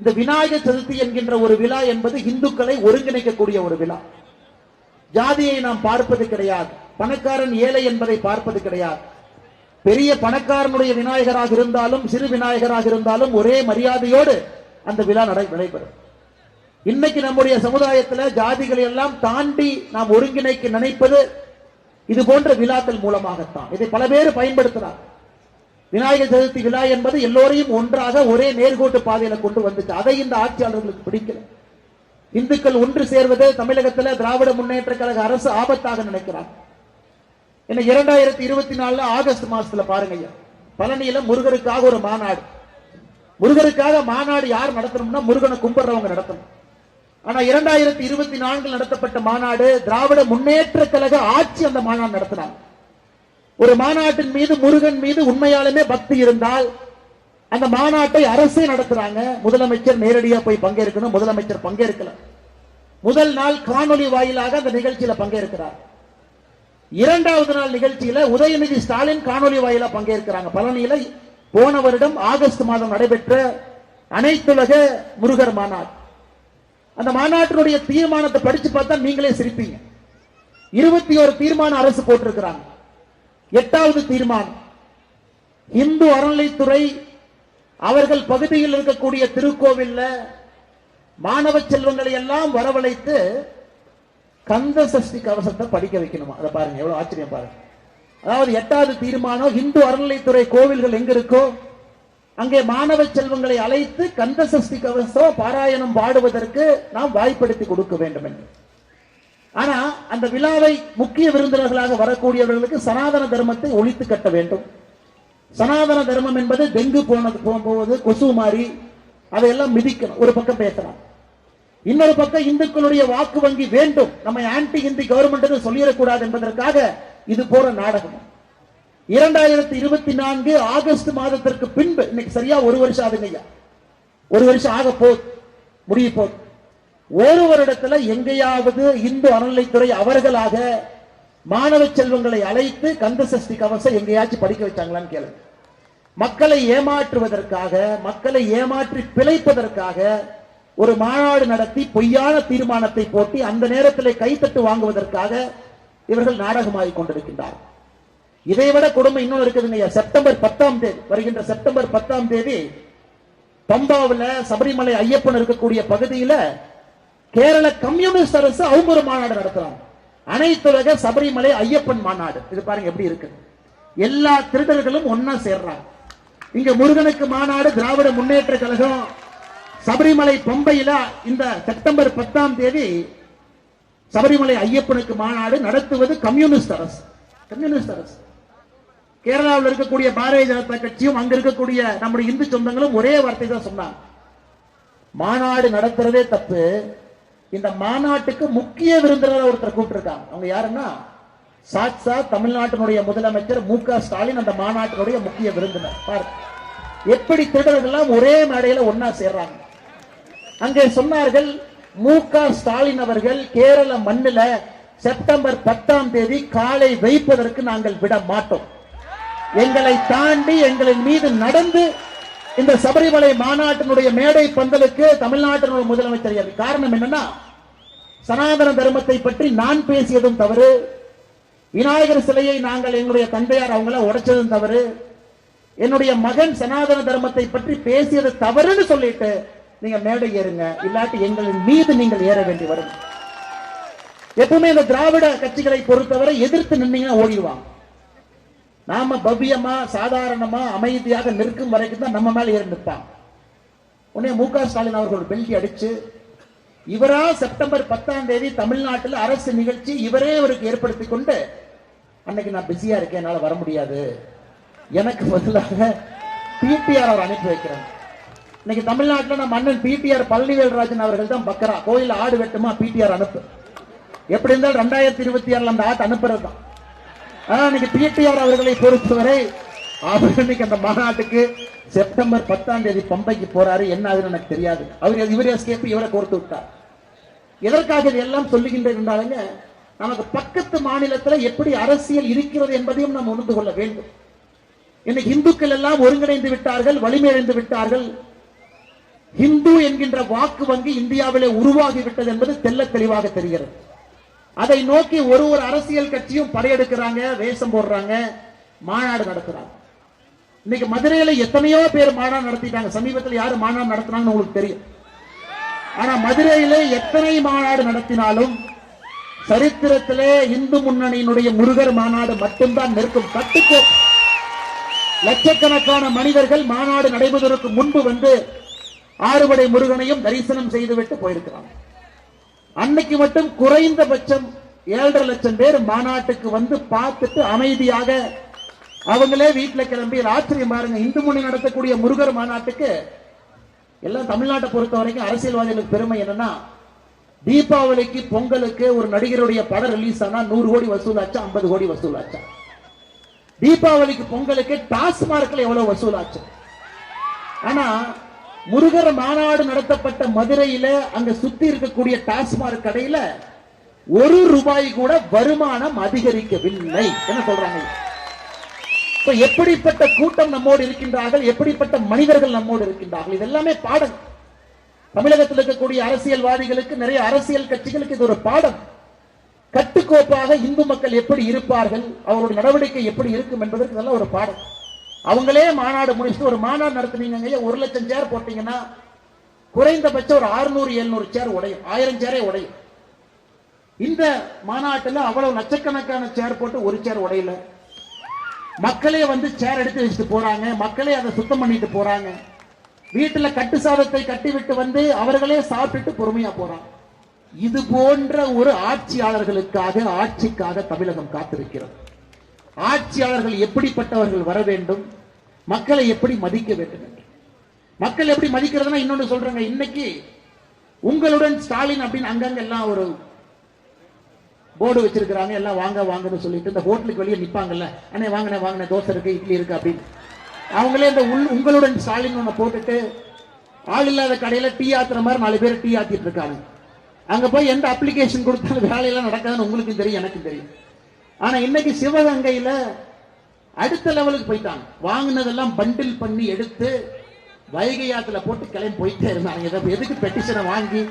இந்த விநாயகர் சதுர்த்தி என்கின்ற ஒரு விழா என்பது இந்துக்களை ஒருங்கிணைக்கக்கூடிய ஒரு விழா. ஜாதியை நாம் பார்ப்பது கிடையாது. பணக்காரன் ஏழை என்பதை பார்ப்பது கிடையாது. பெரிய பணக்காரனுடைய விநாயகராக இருந்தாலும் சிறு விநாயகராக இருந்தாலும் ஒரே மரியாதையோடு அந்த விழா நடை நடைபெறும். இன்னைக்கு நம்முடைய சமுதாயத்துல ஜாதிகளை எல்லாம் தாண்டி நாம் ஒருங்கிணைக்க நினைப்பது இது போன்ற விழாக்கள் மூலமாகத்தான். இதை பல பேர் பயன்படுத்துறார் விநாயகர் சதுர்த்தி விழா என்பது எல்லோரையும் ஒன்றாக ஒரே நேர்கோட்டு பாதையில கொண்டு வந்துச்சு அதை இந்த ஆட்சியாளர்களுக்கு பிடிக்கல. இந்துக்கள் ஒன்று சேர்வது தமிழகத்துல திராவிட முன்னேற்ற கழக அரசு ஆபத்தாக நினைக்கிறாங்க. என்ன இரண்டாயிரத்தி இருபத்தி நாலுல ஆகஸ்ட் மாசத்துல பாருங்க பழனியில முருகருக்காக ஒரு மாநாடு. முருகருக்காக மாநாடு யார் நடத்தணும்னா முருகனை கும்பிடுறவங்க நடத்தணும். ஆனா இரண்டாயிரத்தி இருபத்தி நான்கில் நடத்தப்பட்ட மாநாடு திராவிட முன்னேற்ற கழக ஆட்சி அந்த மாநாடு நடத்தினாங்க. ஒரு மாநாட்டின் மீது முருகன் மீது உண்மையாலுமே பக்தி இருந்தால் அந்த மாநாட்டை அரசே நடத்துறாங்க. முதலமைச்சர் நேரடியா போய் பங்கேற்கணும் முதலமைச்சர் பங்கேற்கல. முதல் நாள் காணொலி வாயிலாக அந்த நிகழ்ச்சியில பங்கேற்கிறார். இரண்டாவது நாள் நிகழ்ச்சியில உதயநிதி ஸ்டாலின் காணொலி வாயிலா பங்கேற்கிறாங்க. பழனியில போன வருடம் ஆகஸ்ட் மாதம் நடைபெற்ற அனைத்துலக முருகர் மாநாடு. அந்த மாநாட்டினுடைய தீர்மானத்தை படிச்சு பார்த்தா நீங்களே சிரிப்பீங்க. இருபத்தி ஒரு தீர்மானம் அரசு போட்டிருக்கிறாங்க. எட்டாவது தீர்மானம். இந்து அறநிலைத்துறை அவர்கள் பகுதியில் இருக்கக்கூடிய திருக்கோவில்ல மாணவ செல்வங்களை எல்லாம் வரவழைத்து கந்த சஷ்டி கவசத்தை படிக்க வைக்கணுமா? அதை பாருங்க எவ்வளவு ஆச்சரியம் பாருங்க. அதாவது எட்டாவது தீர்மானம் இந்து அறநிலைத்துறை கோவில்கள் எங்க இருக்கோ அங்கே மாணவ செல்வங்களை அழைத்து கந்த சஷ்டி கவசம் பாராயணம் பாடுவதற்கு நாம் வாய்ப்படுத்தி கொடுக்க வேண்டும் என்று. ஆனா அந்த விழாவை முக்கிய விருந்தினர்களாக வரக்கூடியவர்களுக்கு சனாதன தர்மத்தை ஒழித்து கட்ட வேண்டும். சனாதன தர்மம் என்பது டெங்கு போனது போகும்போது போவது கொசு மாறி அதையெல்லாம் மிதிக்கணும். ஒரு பக்கம் பேசலாம். இன்னொரு பக்கம் இந்துக்களுடைய வாக்கு வங்கி வேண்டும். நம்ம ஆன்டி இந்தி கவர்மெண்ட் சொல்லிடக்கூடாது என்பதற்காக இது போற நாடகம். இரண்டாயிரத்தி இருபத்தி நான்கு ஆகஸ்ட் மாதத்திற்கு பின்பு இன்னைக்கு சரியா ஒரு வருஷம் ஆகுங்க ஒரு வருஷம் ஆக போ முடிய போகுது. ஒரு வருடத்துல எங்கேயாவது இந்து அறநிலைத்துறை அவர்களாக மாணவ செல்வங்களை அழைத்து கந்த சஷ்டி கவசம் எங்கேயாச்சும் படிக்க வச்சாங்களான்னு கேளுங்க. மக்களை ஏமாற்றுவதற்காக மக்களை ஏமாற்றி பிழைப்பதற்காக ஒரு மாநாடு நடத்தி பொய்யான தீர்மானத்தை போட்டி அந்த நேரத்தில் கைத்தட்டு வாங்குவதற்காக இவர்கள் நாடகமாகிக் கொண்டிருக்கின்றார்கள் இதைவிட கொடுமை இன்னும் இருக்குதுங்க செப்டம்பர் பத்தாம் தேதி வருகின்ற செப்டம்பர் பத்தாம் தேதி பம்பாவுல சபரிமலை ஐயப்பன் இருக்கக்கூடிய பகுதியில கேரள கம்யூனிஸ்ட் அரசு அவங்க ஒரு மாநாடு நடத்துறாங்க. அனைத்துலக சபரிமலை ஐயப்பன் மாநாடு. இது பாருங்க எப்படி இருக்கு. எல்லா திருடர்களும் ஒன்னா சேர்றாங்க. இங்க முருகனுக்கு மாநாடு திராவிட முன்னேற்ற கழகம் சபரிமலை பம்பையில இந்த செப்டம்பர் பத்தாம் தேதி சபரிமலை ஐயப்பனுக்கு மாநாடு நடத்துவது கம்யூனிஸ்ட் அரசு. கம்யூனிஸ்ட் அரசு. கேரளாவில் இருக்கக்கூடிய பாரதிய ஜனதா கட்சியும் அங்க இருக்கக்கூடிய நம்முடைய இந்து சொந்தங்களும் ஒரே வார்த்தை தான் சொன்னாங்க. மாநாடு நடத்துறதே தப்பு. இந்த மாநாட்டுக்கு முக்கிய விருந்தினர் ஒருத்தர் கூப்பிட்டிருக்காங்க. அவங்க யாருன்னா சாட்சா தமிழ்நாட்டினுடைய முதலமைச்சர் மு க ஸ்டாலின் அந்த மாநாட்டினுடைய முக்கிய விருந்தினர். பாருங்க எப்படி திருடர்கள்லாம் ஒரே மேடையில ஒன்னா சேர்றாங்க. அங்கே சொன்னார்கள் மு க ஸ்டாலின் அவர்கள் கேரள மண்ணில் செப்டம்பர் பத்தாம் தேதி காலை வைப்பதற்கு நாங்கள் விட மாட்டோம். எங்களை தாண்டி எங்களின் மீது நடந்து இந்த சபரிமலை மாநாட்டினுடைய மேடை பந்தலுக்கு தமிழ்நாட்டினுடைய முதலமைச்சர் காரணம் என்னன்னா சனாதன தர்மத்தை பற்றி நான் பேசியதும் தவறு. விநாயகர் சிலையை நாங்கள் எங்களுடைய தந்தையார் அவங்கள உடைச்சதும் தவறு. என்னுடைய மகன் சனாதன தர்மத்தை பற்றி பேசியது தவறுன்னு சொல்லிட்டு நீங்க மேடை ஏறுங்க. இல்லாட்டி எங்களின் மீது நீங்கள் ஏற வேண்டி வரும். எப்பவுமே இந்த திராவிட கட்சிகளை பொறுத்தவரை எதிர்த்து நின்னீங்கன்னா ஓடிடுவாங்க. நாம பவ்யமா சாதாரணமா அமைதியாக நிற்கும் வரைக்கும் தான் நம்ம மேல ஏறி உடனே மு க. ஸ்டாலின் அவர்கள் பெல்டி அடிச்சு இவரா செப்டம்பர் பத்தாம் தேதி தமிழ்நாட்டில் அரசு நிகழ்ச்சி இவரே அவருக்கு ஏற்படுத்தி கொண்டு அன்னைக்கு நான் பிஸியா இருக்கேன் என்னால வர முடியாது. எனக்கு பதிலாக பிடிஆர் அவர் அனுப்பி வைக்கிறேன் இன்னைக்கு தமிழ்நாட்டில் நம்ம அண்ணன் பிடிஆர் பழனிவேல்ராஜன் அவர்கள் தான் பக்கரா. கோயில் ஆடு வெட்டுமா பிடிஆர் அனுப்பு. எப்படி இருந்தாலும் ரெண்டாயிரத்தி இருபத்தி ஆறுல அந்த ஆட்டு அனுப்புறது தான் ஆனா இன்னைக்கு பிடிஆர் அவர்களை பொறுத்தவரை அவர் இன்னைக்கு அந்த மாநாட்டுக்கு செப்டம்பர் பத்தாம் தேதி பம்பைக்கு போறாரு. என்ன ஆகுதுன்னு எனக்கு தெரியாது. அவர் இவரே எஸ்கேப் இவரை கோர்த்து விட்டார். எதற்காக இதெல்லாம் சொல்லுகின்ற இருந்தாலுங்க நமக்கு பக்கத்து மாநிலத்தில் எப்படி அரசியல் இருக்கிறது என்பதையும் நாம் உணர்ந்து கொள்ள வேண்டும். இன்னைக்கு இந்துக்கள் எல்லாம் ஒருங்கிணைந்து விட்டார்கள் வலிமையடைந்து விட்டார்கள். ஹிந்து என்கின்ற வாக்கு வங்கி இந்தியாவிலே உருவாகிவிட்டது என்பது தெல்ல தெளிவாக தெரிகிறது. அதை நோக்கி ஒரு ஒரு அரசியல் கட்சியும் படையெடுக்கிறாங்க வேஷம் போடுறாங்க மாநாடு நடத்துறாங்க. இன்னைக்கு மதுரையில எத்தனையோ பேர் மாநாடு நடத்திட்டாங்க. சமீபத்தில் யாரு மாநாடு நடத்தினாங்கன்னு உங்களுக்கு தெரியும். ஆனா மதுரையில எத்தனை மாநாடு நடத்தினாலும் சரித்திரத்திலே இந்து முன்னணியினுடைய முருகர் மாநாடு மட்டும்தான் நிற்கும். கட்டுக்கு. லட்சக்கணக்கான மனிதர்கள் மாநாடு நடைபெறுவதற்கு முன்பு வந்து ஆறுபடை முருகனையும் தரிசனம் செய்துவிட்டு போயிருக்கிறாங்க. அன்னைக்கு மட்டும் குறைந்தபட்சம் ஏழரை லட்சம் பேர் மாநாட்டுக்கு வந்து பார்த்துட்டு அமைதியாக அவங்களே வீட்டில் கிளம்பி ஆச்சரியம் பாருங்க இந்து முன்னணி நடத்தக்கூடிய முருகர் மாநாட்டுக்கு எல்லாம் தமிழ்நாட்டை பொறுத்த வரைக்கும் அரசியல்வாதிகளுக்கு பெருமை என்னன்னா தீபாவளிக்கு பொங்கலுக்கு ஒரு நடிகருடைய படம் ரிலீஸ் ஆனா நூறு கோடி வசூலாச்சா ஐம்பது கோடி வசூலாச்சா? தீபாவளிக்கு பொங்கலுக்கு டாஸ்மார்க்ல எவ்வளவு வசூலாச்சு? ஆனா முருகர் மாநாடு நடத்தப்பட்ட மதுரையில அங்க சுத்தி இருக்கக்கூடிய டாஸ்மார்க் கடையில ஒரு ரூபாய் கூட வருமானம் அதிகரிக்கவில்லை. என்ன சொல்றாங்க? இப்ப எப்படிப்பட்ட கூட்டம் நம்மோடு இருக்கின்றார்கள்? எப்படிப்பட்ட மனிதர்கள் நம்மோடு இருக்கின்றார்கள்? இது எல்லாமே பாடம். தமிழகத்தில் இருக்கக்கூடிய அரசியல்வாதிகளுக்கு நிறைய அரசியல் கட்சிகளுக்கு இது ஒரு பாடம். கட்டுக்கோப்பாக இந்து மக்கள் எப்படி இருப்பார்கள்? அவருடைய நடவடிக்கை எப்படி இருக்கும் என்பதற்கு இதெல்லாம் ஒரு பாடம். அவங்களே மாநாடு முடிச்சுட்டு ஒரு மாநாடு நடத்துனீங்க ஒரு லட்சம் சேர் போட்டீங்கன்னா குறைந்தபட்சம் ஒரு 600 எழுநூறு சேர் உடையும். ஆயிரம் சேரே உடையும். இந்த மாநாட்டுல அவ்வளவு லட்சக்கணக்கான சேர் போட்டு ஒரு சேர் உடையல. மக்களே வந்து சேர் எடுத்து வச்சுட்டு போறாங்க. மக்களே அதை சுத்தம் பண்ணிட்டு போறாங்க. வீட்டுல கட்டு சாதத்தை கட்டி விட்டு வந்து அவர்களே சாப்பிட்டுட்டு பொறுமையா போறாங்க. இது போன்ற ஒரு ஆட்சியாளர்களுக்காக ஆட்சிக்காக தமிழகம் காத்திருக்கிறது. ஆட்சியாளர்கள் எப்படிப்பட்டவர்கள் வர வேண்டும்? மக்களை எப்படி மதிக்க வேண்டும் என்று. மக்கள் எப்படி மதிக்கிறதுனா இன்னொன்னு சொல்றேங்க. இன்னைக்கு உங்களுடன் ஸ்டாலின் அப்படின்னு அங்கங்க எல்லாம் ஒரு போர்டு வச்சிருக்கிறாங்க. எல்லாம் வாங்க வாங்கன்னு சொல்லிட்டு இந்த ஹோட்டலுக்கு வெளியே நிப்பாங்கல்ல. அண்ணே வாங்கினே வாங்கின தோசை இருக்கு இட்லி இருக்கு அப்படின்னு. அவங்களே இந்த உள் உங்களுடன் ஸ்டாலின் ஒன்று போட்டுட்டு ஆள் இல்லாத கடையில டீ ஆத்துற மாதிரி நாலு பேர் டீ ஆத்திட்டு இருக்காங்க. அங்க போய் எந்த அப்ளிகேஷன் கொடுத்தாலும் வேலையெல்லாம் நடக்காதுன்னு உங்களுக்கும் தெரியும் எனக்கும் தெரியும். ஆனா இன்னைக்கு சிவகங்கையில அடுத்த லெவலுக்கு போயிட்டாங்க. வாங்கினதெல்லாம் பண்டில் பண்ணி எடுத்து வைகை ஆத்துல போட்டு கிளம்பி போயிட்டே இருந்தாங்க. இதை எதுக்கு பெட்டிஷனை வாங்கி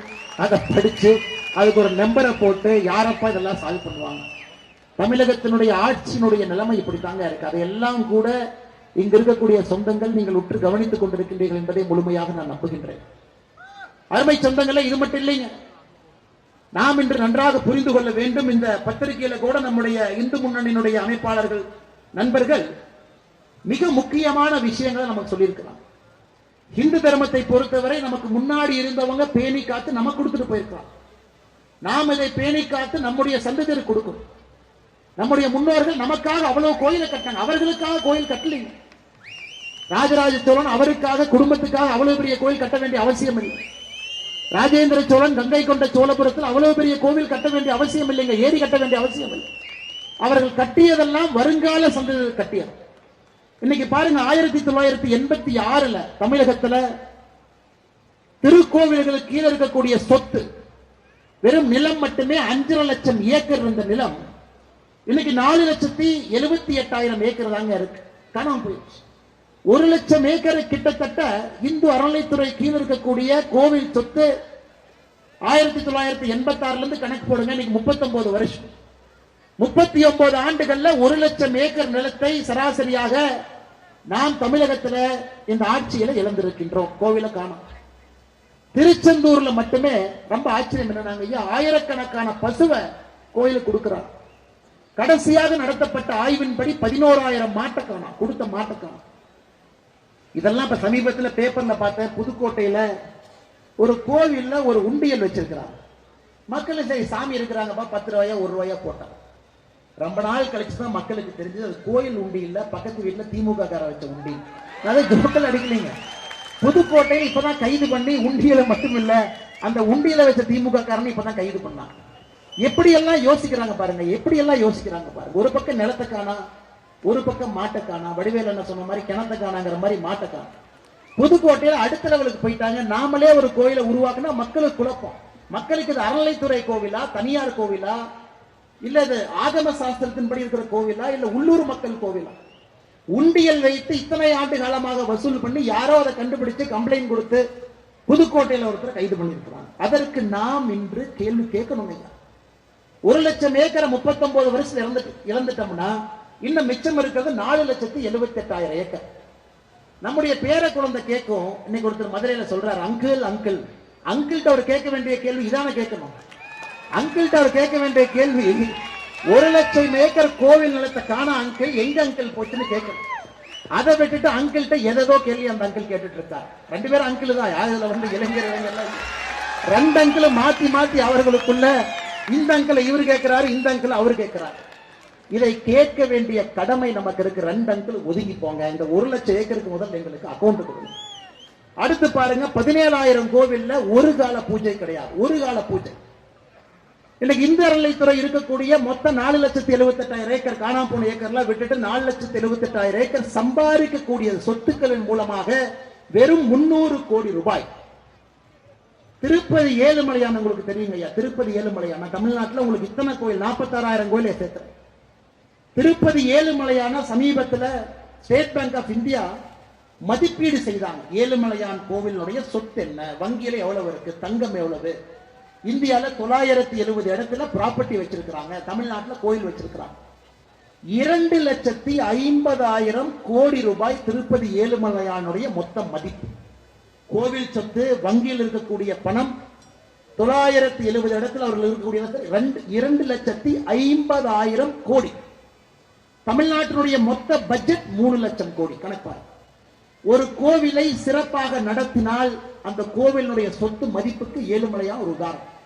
அதை படிச்சு அதுக்கு ஒரு நம்பரை போட்டு யாரப்பா இதெல்லாம் சால்வ் பண்ணுவாங்க? தமிழகத்தினுடைய ஆட்சியினுடைய நிலைமை இப்படித்தாங்க இருக்கு. அதையெல்லாம் கூட இங்க இருக்கக்கூடிய சொந்தங்கள் நீங்கள் உற்று கவனித்துக் கொண்டிருக்கின்றீர்கள் என்பதை முழுமையாக நான் நம்புகின்றேன். அருமை சொந்தங்களே இது மட்டும் இல்லைங்க. நாம் இன்று நன்றாக புரிந்து கொள்ள வேண்டும். இந்த பத்திரிகையில கூட நம்முடைய இந்து முன்னணியினுடைய அமைப்பாளர்கள் நண்பர்கள் மிக முக்கியமான விஷயங்களை நமக்கு சொல்லியிருக்கலாம் இந்து தர்மத்தை பொறுத்தவரை நமக்கு முன்னாடி இருந்தவங்க பேணி காத்து நமக்கு கொடுத்துட்டு போயிருக்கலாம். நாம் இதை பேணி காத்து நம்முடைய சந்ததியர் கொடுக்கும் நம்முடைய முன்னோர்கள் நமக்காக அவ்வளவு கோயிலை கட்டினாங்க. அவர்களுக்காக கோயில் கட்டலைங்க ராஜராஜ சோழன் அவருக்காக குடும்பத்துக்காக அவ்வளவு பெரிய கோயில் கட்ட வேண்டிய அவசியம் இல்லை. ராஜேந்திர சோழன் கங்கை கொண்ட சோழபுரத்தில் அவ்வளவு பெரிய கோவில் கட்ட வேண்டிய அவசியம் இல்லைங்க ஏரி கட்ட வேண்டிய அவசியம் இல்லை அவர்கள் கட்டியதெல்லாம் வருங்கால சந்ததி கட்டியது. இன்னைக்கு பாருங்க ஆயிரத்தி தொள்ளாயிரத்தி எண்பத்தி ஆறுல தமிழகத்துல திருக்கோவில்களுக்கு கீழே இருக்கக்கூடிய சொத்து வெறும் நிலம் மட்டுமே அஞ்சரை லட்சம் ஏக்கர் இருந்த நிலம். இன்னைக்கு நாலு லட்சத்தி எழுபத்தி எட்டாயிரம் ஏக்கர் தாங்க இருக்கு. காணாமல் போயிடுச்சு. ஒரு லட்சம் ஏக்கர் கிட்டத்தட்ட இந்து அறநிலைத்துறை கீழே இருக்கக்கூடிய கோவில் சொத்து ஆயிரத்தி தொள்ளாயிரத்தி எண்பத்தி ஆறுல இருந்து கணக்கு போடுங்க இன்னைக்கு முப்பத்தி வருஷம். முப்பத்தி ஒன்பது ஆண்டுகள்ல ஒரு லட்சம் ஏக்கர் நிலத்தை சராசரியாக நாம் தமிழகத்துல இந்த ஆட்சியில இழந்திருக்கின்றோம் கோவில காணும். திருச்செந்தூர்ல மட்டுமே ரொம்ப ஆச்சரியம் என்னன்னாங்க ஐயா ஆயிரக்கணக்கான பசுவை கோயிலுக்கு கொடுக்கிறார் கடைசியாக நடத்தப்பட்ட ஆய்வின்படி பதினோராயிரம் மாட்டை காணும் கொடுத்த மாட்டை காணும். இதெல்லாம் இப்ப சமீபத்தில் பேப்பர்ல பார்த்தேன் புதுக்கோட்டையில ஒரு கோவில்ல ஒரு உண்டியல் வச்சிருக்கிறாங்க. மக்கள் சரி சாமி இருக்கிறாங்கப்பா பத்து ரூபாயா ஒரு ரூபாயா போட்டாங்க ரொம்ப நாள் கழிச்சு தான் மக்களுக்கு தெரிஞ்சது அது கோயில் உண்டி இல்லை பக்கத்து வீட்டில் திமுக கார வச்ச உண்டி. அதாவது ஜோக்கல் அடிக்கலைங்க புதுக்கோட்டையில் இப்போதான் கைது பண்ணி உண்டியில மட்டும் இல்லை அந்த உண்டியில வச்ச திமுக காரனை இப்பதான் கைது பண்ணாங்க. எப்படி எல்லாம் யோசிக்கிறாங்க பாருங்க எப்படி எல்லாம் யோசிக்கிறாங்க பாருங்க. ஒரு பக்கம் நிலத்தை காணா ஒரு பக்கம் மாட்டை காணா வடிவேல் என்ன சொன்ன மாதிரி கிணத்தை காணாங்கிற மாதிரி மாட்டை புதுக்கோட்டையில அடுத்த லெவலுக்கு போயிட்டாங்க. நாமளே ஒரு கோயிலை உருவாக்குனா மக்களுக்கு குழப்பம். மக்களுக்கு இது அறநிலைத்துறை கோவிலா தனியார் கோவிலா இல்ல இது ஆகம சாஸ்திரத்தின்படி இருக்கிற கோவிலா இல்ல உள்ளூர் மக்கள் கோவிலா? உண்டியல் வைத்து இத்தனை ஆண்டு காலமாக வசூல் பண்ணி யாரோ அதை கண்டுபிடிச்சு கம்ப்ளைண்ட் கொடுத்து புதுக்கோட்டையில ஒருத்தர் கைது பண்ணியிருக்கிறாங்க. அதற்கு நாம் இன்று கேள்வி கேட்கணும் ஐயா ஒரு லட்சம் ஏக்கரை முப்பத்தொன்பது வருஷத்துல இறந்துட்டு இழந்துட்டோம்னா இன்னும் மிச்சம் இருக்கிறது நாலு லட்சத்தி எழுபத்தி எட்டாயிரம் ஏக்கர். நம்முடைய பேர குழந்தை கேட்கும் இன்னைக்கு ஒருத்தர் மதுரையில சொல்றாரு அங்கிள் அங்கிள். அங்கிள்கிட்ட அவர் கேட்க வேண்டிய கேள்வி இதான கேட்கணும். அங்கிள்கிட்ட அவர் கேட்க வேண்டிய கேள்வி ஒரு லட்சம் ஏக்கர் கோவில் நிலத்தை காண அங்கிள் எங்க அங்கிள் போச்சுன்னு கேட்கணும். அதை விட்டுட்டு அங்கிள்கிட்ட எதோ கேள்வி அந்த அங்கிள் கேட்டுட்டு இருக்கார் ரெண்டு பேரும் அங்கிள் தான் யார் இதுல வந்து இளைஞர் இளைஞர்லாம் ரெண்டு அங்கிள் மாத்தி மாத்தி அவர்களுக்குள்ள இந்த அங்கிளை இவர் கேட்கிறாரு இந்த அங்கிள் அவர் கேட்கிறாரு. இதை கேட்க வேண்டிய கடமை நமக்கு இருக்கு. ரெண்டு அங்கிள் ஒதுங்கி போங்க. இந்த ஒரு லட்சம் ஏக்கருக்கு முதல்ல எங்களுக்கு அக்கௌண்ட் கொடுங்க. அடுத்து பாருங்க பதினேழாயிரம் கோவில்ல ஒரு கால பூஜை கிடையாது. ஒரு கால பூஜை. இன்னைக்கு இந்து அறநிலைத்துறை இருக்கக்கூடிய மொத்த நாலு லட்சத்தி எழுபத்தி எட்டாயிரம் ஏக்கர் காணாம போன ஏக்கர்லாம் விட்டுட்டு நாலு லட்சத்தி எழுபத்தி எட்டாயிரம் ஏக்கர் சம்பாதிக்கக்கூடிய சொத்துக்களின் மூலமாக வெறும் முன்னூறு கோடி ரூபாய். திருப்பதி ஏழுமலையான் உங்களுக்கு தெரியுங்க ஐயா. திருப்பதி ஏழுமலையான். தமிழ்நாட்டுல உங்களுக்கு இத்தனை கோயில் நாற்பத்தாறாயிரம் கோயிலை சேர்த்துறேன். திருப்பதி ஏழுமலையான சமீபத்தில் ஸ்டேட் பேங்க் ஆஃப் இந்தியா மதிப்பீடு செய்தாங்க. ஏழுமலையான் கோவிலுடைய சொத்து என்ன? வங்கியில எவ்வளவு இருக்கு? தங்கம் எவ்வளவு? இந்தியால தொள்ளாயிரத்தி எழுபது இடத்துல ப்ராப்பர்ட்டி வச்சிருக்கிறாங்க. தமிழ்நாட்டில் கோயில் வச்சிருக்கிறாங்க. இரண்டு லட்சத்தி ஐம்பதாயிரம் கோடி ரூபாய் திருப்பதி ஏழுமலையானுடைய மொத்த மதிப்பு. கோவில் சொத்து வங்கியில் இருக்கக்கூடிய பணம் தொள்ளாயிரத்தி எழுபது இடத்துல அவர்கள் இருக்கக்கூடிய இடத்துல ரெண்டு இரண்டு லட்சத்தி ஐம்பதாயிரம் கோடி. தமிழ்நாட்டினுடைய மொத்த பட்ஜெட் மூணு லட்சம் கோடி கணக்காய் ஒரு கோவிலை சிறப்பாக நடத்தினால் அந்த கோவிலுடைய சொத்து மதிப்புக்கு ஏழுமலையா ஒரு உதாரணம்.